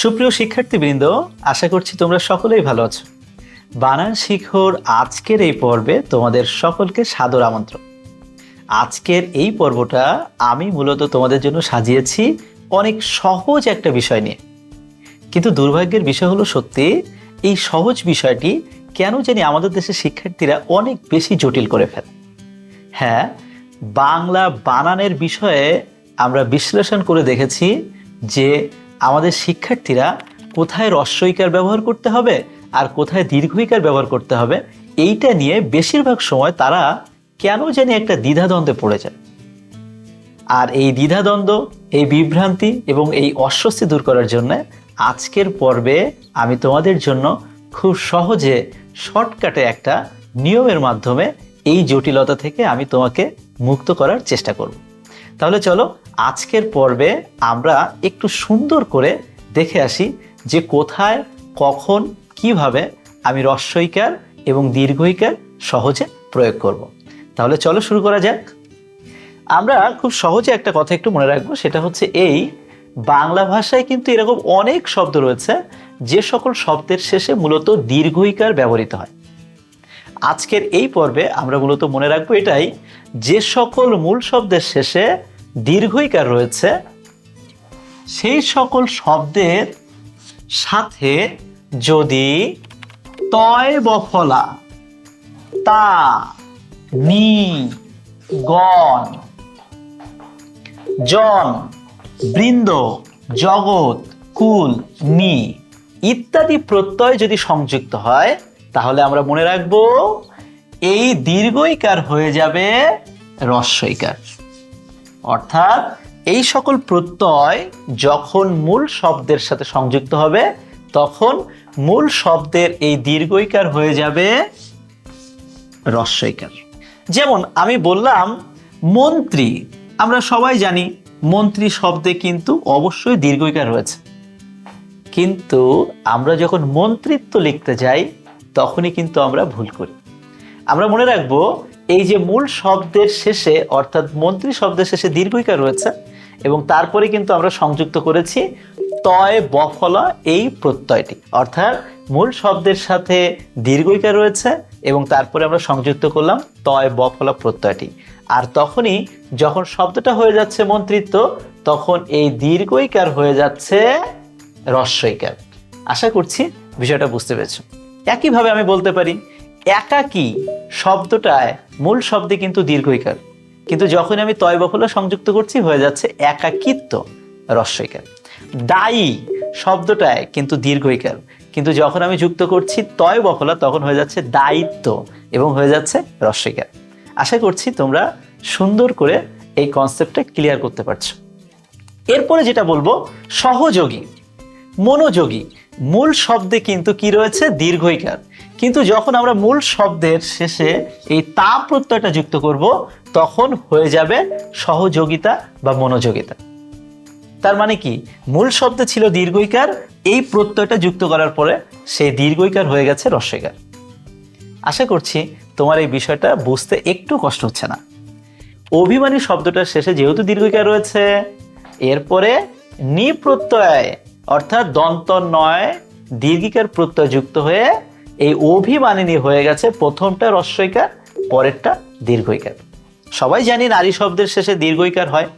সুপ্রিয় শিক্ষার্থীবৃন্দ, আশা করছি তোমরা সকলেই ভালো আছো। বানান শিখর আজকের এই পর্বে তোমাদের সকলকে সাদর আমন্ত্রণ। আজকের এই পর্বটা আমি মূলত তোমাদের জন্য সাজিয়েছি অনেক সহজ একটা বিষয় নিয়ে। কিন্তু দুর্ভাগ্যের বিষয় হলো সত্যি, এই সহজ বিষয়টি কেন জানি আমাদের দেশের শিক্ষার্থীরা অনেক বেশি জটিল করে ফেলে। হ্যাঁ বাংলা বানানের বিষয়ে আমরা বিশ্লেষণ করে দেখেছি যে আমাদের শিক্ষার্থীরা কোথায় রস্বইকার ব্যবহার করতে হবে আর কোথায় দীর্ঘইকার ব্যবহার করতে হবে, এইটা নিয়ে বেশিরভাগ সময় তারা কেন জানি একটা দ্বিধাদ্বন্দ্বে পড়ে যায়। আর এই দ্বিধাদ্বন্দ্ব, এই বিভ্রান্তি এবং এই অস্বস্তি দূর করার জন্য আজকের পর্বে আমি তোমাদের জন্য খুব সহজে শর্টকাটে একটা নিয়মের মাধ্যমে এই জটিলতা থেকে আমি তোমাকে মুক্ত করার চেষ্টা করব। তাহলে চলো আজকের পর্বে আমরা একটু সুন্দর করে দেখে আসি যে কোথায়, কখন, কীভাবে আমি রস্বইকার এবং দীর্ঘইকার সহজে প্রয়োগ করব। তাহলে চলো শুরু করা যাক। আমরা খুব সহজে একটা কথা একটু মনে রাখব, সেটা হচ্ছে এই, বাংলা ভাষায় কিন্তু এরকম অনেক শব্দ রয়েছে, যে সকল শব্দের শেষে মূলত দীর্ঘইকার ব্যবহৃত হয়। আজকের এই পর্বে আমরা মূলত মনে রাখব এটাই যে সকল মূল শব্দের শেষে দীর্ঘইকার রয়েছে, সেই সকল শব্দের সাথে যদি তয় বফলা, তা, নি, গণ, জন, বৃন্দ, জগৎ, কুল, নি ইত্যাদি প্রত্যয় যদি সংযুক্ত হয়, তাহলে আমরা মনে রাখব এই দীর্ঘইকার হয়ে যাবে রস্বইকার অর্থাৎ এই সকল প্রত্যয় যখন মূল শব্দের সাথে সংযুক্ত হবে, তখন মূল শব্দের এই দীর্ঘইকার হয়ে যাবে রস্বইকার যেমন আমি বললাম, মন্ত্রী, আমরা সবাই জানি মন্ত্রী শব্দে কিন্তু অবশ্যই দীর্ঘইকার রয়েছে। কিন্তু আমরা যখন মন্ত্রিত্ব লিখতে যাই, তখনই কিন্তু আমরা ভুল করি। আমরা মনে রাখব, এই যে মূল শব্দের শেষে, অর্থাৎ মন্ত্রী শব্দের শেষে দীর্ঘইকার রয়েছে, এবং তারপরে কিন্তু আমরা সংযুক্ত করেছি তয় বফলা এই প্রত্যয়টি। অর্থাৎ মূল শব্দের সাথে দীর্ঘইকার রয়েছে, এবং তারপরে আমরা সংযুক্ত করলাম তয় বফলা প্রত্যয়টি। আর তখনই যখন শব্দটা হয়ে যাচ্ছে মন্ত্রিত্ব, তখন এই দীর্ঘইকার হয়ে যাচ্ছে রস্বইকার আশা করছি বিষয়টা বুঝতে পেরেছ। একইভাবে আমি বলতে পারি একাকী শব্দটায় মূল শব্দে কিন্তু দীর্ঘইকার। কিন্তু যখন আমি তয় বফলা সংযুক্ত করছি, হয়ে যাচ্ছে একাকিত্ব, রস্বইকার। দায়ী শব্দটায় কিন্তু দীর্ঘইকার। কিন্তু যখন আমি যুক্ত করছি তয় বফলা তখন হয়ে যাচ্ছে দায়িত্ব এবং হয়ে যাচ্ছে রস্বইকার। আশা করছি তোমরা সুন্দর করে এই কনসেপ্টটা ক্লিয়ার করতে পারছ। এরপরে যেটা বলব, সহযোগী, মনোযোগী। মূল শব্দে কিন্তু কি রয়েছে? দীর্ঘইকার। কিন্তু যখন আমরা মূল শব্দের শেষে এই তা প্রত্যয়টা যুক্ত করব, তখন হয়ে যাবে সহযোগিতা বা মনোযোগিতা। তার মানে কি? মূল শব্দ ছিল দীর্ঘইকার, এই প্রত্যয়টা যুক্ত করার পরে সেই দীর্ঘইকার হয়ে গেছে রস্বইকার আশা করছি তোমার এই বিষয়টা বুঝতে একটু কষ্ট হচ্ছে না। অভিমানী শব্দটার শেষে যেহেতু দীর্ঘইকার রয়েছে, এরপরে নি প্রত্যয় অর্থাৎ দন্ত নয় দীর্ঘিকার প্রত্যয় যুক্ত হয়ে এই অভিমানিনী হয়ে গেছে প্রথমটা রস্বইকার, পরেরটা দীর্ঘইকার। সবাই জানি নারী শব্দের শেষে দীর্ঘইকার হয়।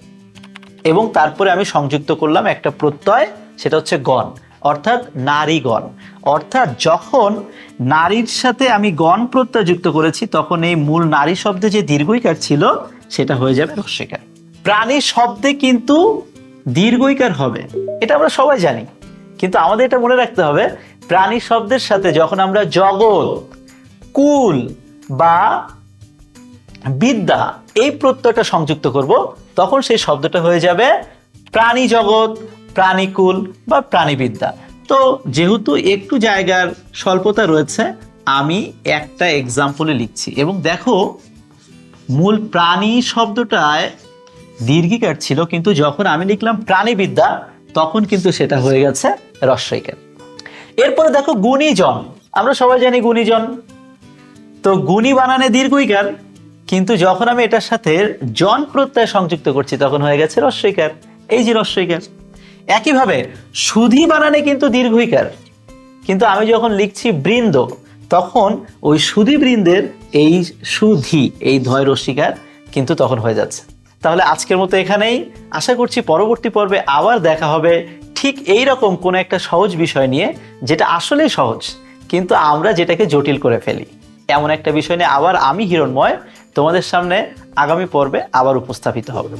এবং তারপরে আমি সংযুক্ত করলাম একটা প্রত্যয়, সেটা হচ্ছে গণ, অর্থাৎ নারীগণ। অর্থাৎ যখন নারীর সাথে আমি গণ প্রত্যয় যুক্ত করেছি, তখন এই মূল নারী শব্দে যে দীর্ঘইকার ছিল, সেটা হয়ে যাবে রস্বইকার। প্রাণী শব্দে কিন্তু দীর্ঘইকার হবে, এটা আমরা সবাই জানি। কিন্তু আমাদের এটা মনে রাখতে হবে প্রাণী শব্দের সাথে যখন আমরা জগৎ, কুল বা বিদ্যা এই প্রত্যয়টা সংযুক্ত করব, তখন সেই শব্দটা হয়ে যাবে প্রাণী জগৎ প্রাণীকুল বা প্রাণীবিদ্যা তো যেহেতু একটু জায়গার স্বল্পতা রয়েছে, আমি একটা এক্সাম্পলে লিখছি। এবং দেখো, মূল প্রাণী শব্দটায় দীর্ঘিকার ছিল, কিন্তু যখন আমি লিখলাম প্রাণীবিদ্যা তখন কিন্তু সেটা হয়ে গেছে রস্বইকার এরপরে দেখো গুণীজন। আমরা সবাই জানি গুণীজন। তো গুণী বানানে দীর্ঘইকার, কিন্তু যখন আমি এটার সাথে জন প্রত্যয় সংযুক্ত করছি, তখন হয়ে গেছে রস্বইকার। এই যে রস্বইকার। একইভাবে সুধি বানানে কিন্তু দীর্ঘইকার। কিন্তু আমি যখন লিখছি বৃন্দ, তখন ওই সুধি বৃন্দের এই সুধি, এই ধয় রস্বীকার কিন্তু তখন হয়ে যাচ্ছে। তাহলে আজকের মতো এখানেই। আশা করছি পরবর্তী পর্বে আবার দেখা হবে। ঠিক এই রকম কোনো একটা সহজ বিষয় নিয়ে যেটা আসলেই সহজ, কিন্তু আমরা যেটাকে জটিল করে ফেলি। এমন একটা বিষয় নিয়ে আবার আমি হিরণময় তোমাদের সামনে আগামী পর্বে আবার উপস্থাপিত হবে।